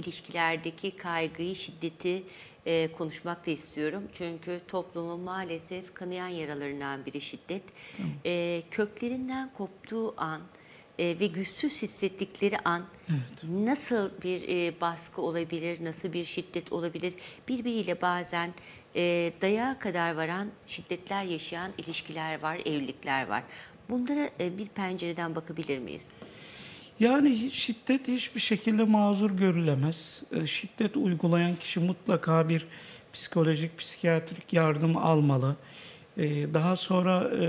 ilişkilerdeki kaygıyı, şiddeti e, konuşmak da istiyorum. Çünkü toplumun maalesef kanayan yaralarından biri şiddet. E, köklerinden koptuğu an e, ve güçsüz hissettikleri an nasıl bir e, baskı olabilir, nasıl bir şiddet olabilir? Birbiriyle bazen e, dayağa kadar varan şiddetler yaşayan ilişkiler var, evlilikler var. Bunlara e, bir pencereden bakabilir miyiz? Yani hiç- şiddet hiçbir şekilde mazur görülemez. E, Şiddet uygulayan kişi mutlaka bir psikolojik, psikiyatrik yardım almalı. E, Daha sonra e,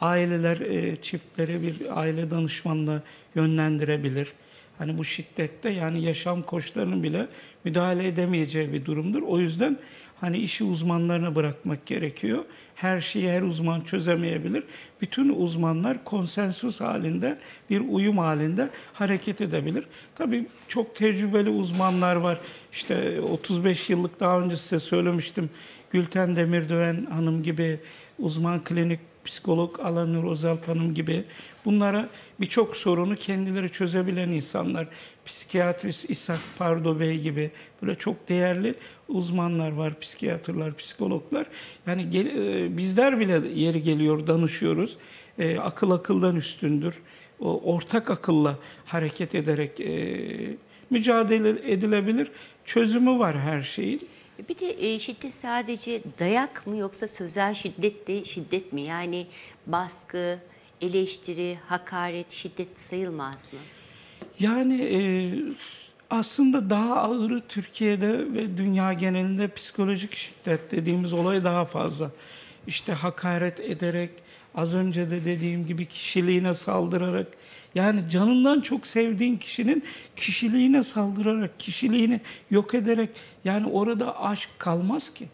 aileler e, çiftleri bir aile danışmanına yönlendirebilir. Hani bu şiddette yani yaşam koçlarının bile müdahale edemeyeceği bir durumdur. O yüzden hani işi uzmanlarına bırakmak gerekiyor. Her şeyi her uzman çözemeyebilir. Bütün uzmanlar konsensus halinde, bir uyum halinde hareket edebilir. Tabii çok tecrübeli uzmanlar var. İşte 35 yıllık daha önce size söylemiştim. Gülten Demirdöven Hanım gibi uzman klinik psikolog Alanur Ozalp Hanım gibi bunlara birçok sorunu kendileri çözebilen insanlar. Psikiyatrist İshak Pardo Bey gibi böyle çok değerli uzmanlar var, psikiyatrlar, psikologlar. Yani gel- e, bizler bile yeri geliyor danışıyoruz. E, akıl akıldan üstündür. O ortak akılla hareket ederek e, mücadele edilebilir. Çözümü var her şeyin. Bir de e, şiddet sadece dayak mı yoksa sözel şiddet de şiddet mi? Yani baskı, eleştiri, hakaret, şiddet sayılmaz mı? Yani e, aslında daha ağırı Türkiye'de ve dünya genelinde psikolojik şiddet dediğimiz olay daha fazla. İşte hakaret ederek, az önce de dediğim gibi kişiliğine saldırarak, yani canından çok sevdiğin kişinin kişiliğine saldırarak, kişiliğini yok ederek, yani orada aşk kalmaz ki.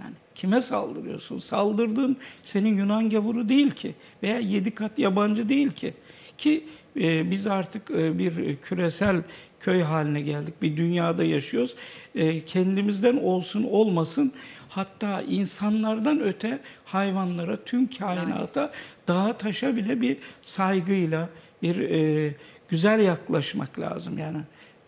Yani kime saldırıyorsun? Saldırdığın senin Yunan gavuru değil ki veya yedi kat yabancı değil ki. Ki e, biz artık e, bir küresel köy haline geldik. Bir dünyada yaşıyoruz. E, kendimizden olsun olmasın hatta insanlardan öte hayvanlara, tüm kainata, dağa taşa bile bir saygıyla, bir e, güzel yaklaşmak lazım. Yani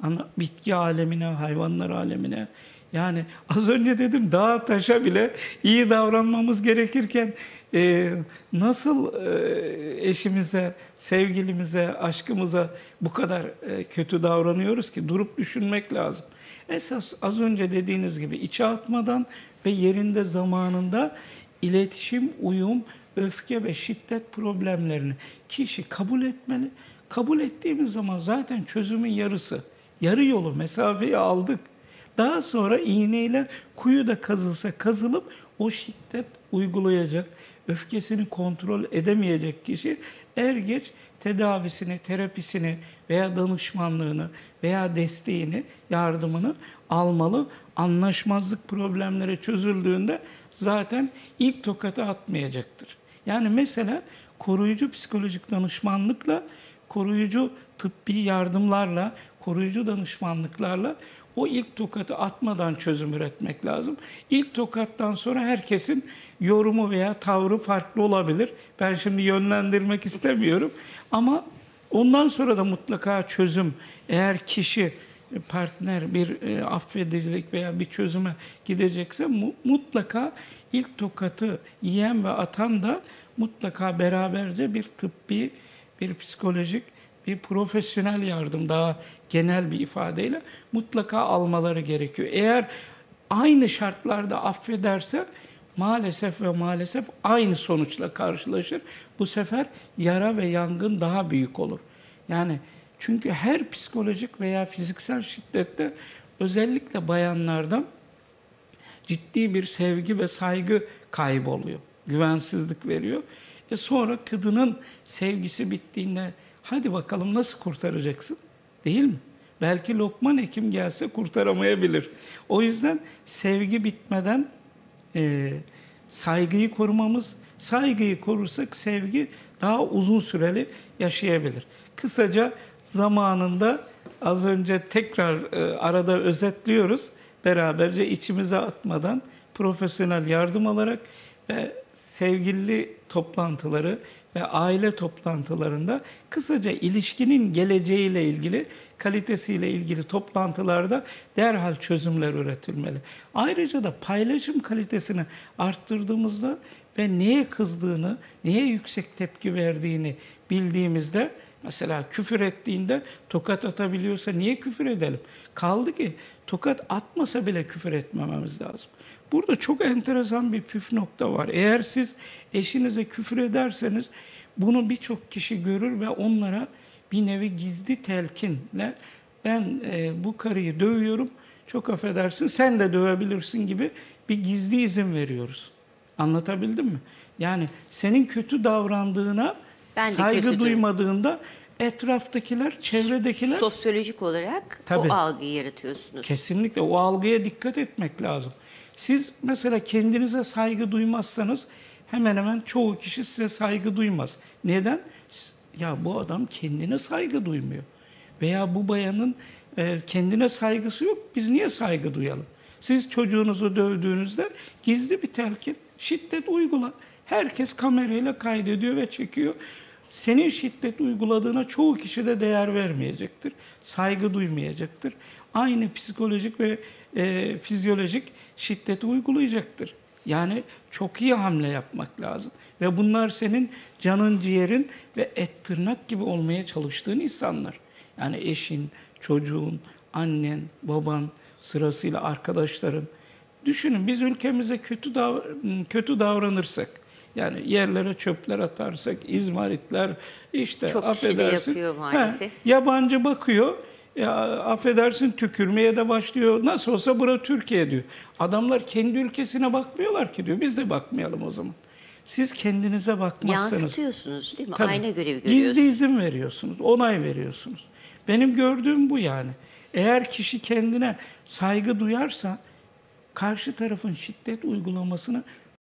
ana, bitki alemine, hayvanlar alemine, yani az önce dedim dağa taşa bile iyi davranmamız gerekirken e, nasıl e, eşimize, sevgilimize, aşkımıza bu kadar e, kötü davranıyoruz ki durup düşünmek lazım. Esas az önce dediğiniz gibi içe atmadan ve yerinde zamanında iletişim, uyum, öfke ve şiddet problemlerini kişi kabul etmeli. Kabul ettiğimiz zaman zaten çözümün yarısı. Yarı yolu mesafeyi aldık. Daha sonra iğneyle kuyu da kazılsa kazılıp o şiddet uygulayacak, öfkesini kontrol edemeyecek kişi er geç tedavisini, terapisini veya danışmanlığını veya desteğini, yardımını almalı. Anlaşmazlık problemleri çözüldüğünde zaten ilk tokatı atmayacaktır. Yani mesela koruyucu psikolojik danışmanlıkla, koruyucu tıbbi yardımlarla, koruyucu danışmanlıklarla o ilk tokatı atmadan çözüm üretmek lazım. İlk tokattan sonra herkesin yorumu veya tavrı farklı olabilir. Ben şimdi yönlendirmek istemiyorum ama ondan sonra da mutlaka çözüm eğer kişi partner bir e, affedicilik veya bir çözüme gidecekse mu- mutlaka ilk tokatı yiyen ve atan da mutlaka beraberce bir tıbbi, bir psikolojik, bir profesyonel yardım daha genel bir ifadeyle mutlaka almaları gerekiyor. Eğer aynı şartlarda affederse maalesef ve maalesef aynı sonuçla karşılaşır. Bu sefer yara ve yangın daha büyük olur. Yani çünkü her psikolojik veya fiziksel şiddette özellikle bayanlarda ciddi bir sevgi ve saygı kayboluyor. Güvensizlik veriyor. E sonra kadının sevgisi bittiğinde hadi bakalım nasıl kurtaracaksın? Değil mi? Belki Lokman Hekim gelse kurtaramayabilir. O yüzden sevgi bitmeden e, saygıyı korumamız, saygıyı korursak sevgi daha uzun süreli yaşayabilir. Kısaca zamanında az önce tekrar e, arada özetliyoruz. Beraberce içimize atmadan profesyonel yardım alarak ve sevgili toplantıları ve aile toplantılarında kısaca ilişkinin geleceğiyle ilgili, kalitesiyle ilgili toplantılarda derhal çözümler üretilmeli. Ayrıca da paylaşım kalitesini arttırdığımızda ve neye kızdığını, neye yüksek tepki verdiğini bildiğimizde Mesela küfür ettiğinde tokat atabiliyorsa niye küfür edelim? Kaldı ki tokat atmasa bile küfür etmememiz lazım. Burada çok enteresan bir püf nokta var. Eğer siz eşinize küfür ederseniz bunu birçok kişi görür ve onlara bir nevi gizli telkinle ben e, bu karıyı dövüyorum, çok affedersin sen de dövebilirsin gibi bir gizli izin veriyoruz. Anlatabildim mi? Yani senin kötü davrandığına Ben de saygı kötü duymadığında etraftakiler, çevredekiler Sosyolojik olarak Tabii. o algıyı yaratıyorsunuz. kesinlikle o algıya dikkat etmek lazım. Siz mesela kendinize saygı duymazsanız hemen hemen çoğu kişi size saygı duymaz. Neden? Ya bu adam kendine saygı duymuyor. Veya bu bayanın e, kendine saygısı yok. Biz niye saygı duyalım? Siz çocuğunuzu dövdüğünüzde gizli bir telkin, şiddet uygula. Herkes kamerayla kaydediyor ve çekiyor. Senin şiddet uyguladığına çoğu kişi de değer vermeyecektir. Saygı duymayacaktır. Aynı psikolojik ve e, fizyolojik şiddeti uygulayacaktır. Yani çok iyi hamle yapmak lazım. Ve bunlar senin canın, ciğerin ve et tırnak gibi olmaya çalıştığın insanlar. Yani eşin, çocuğun, annen, baban, sırasıyla arkadaşların. Düşünün biz ülkemize kötü dav- kötü davranırsak, yani yerlere çöpler atarsak, izmaritler, işte Çok kişi de affedersin. yapıyor maalesef. He, yabancı bakıyor, ya affedersin tükürmeye de başlıyor. Nasıl olsa bura Türkiye diyor. Adamlar kendi ülkesine bakmıyorlar ki diyor. Biz de bakmayalım o zaman. Siz kendinize bakmazsanız. Yansıtıyorsunuz değil mi? Tabii. Ayna görevi görüyorsunuz. Gizli izin veriyorsunuz, onay veriyorsunuz. Benim gördüğüm bu yani. Eğer kişi kendine saygı duyarsa karşı tarafın şiddet uygulamasını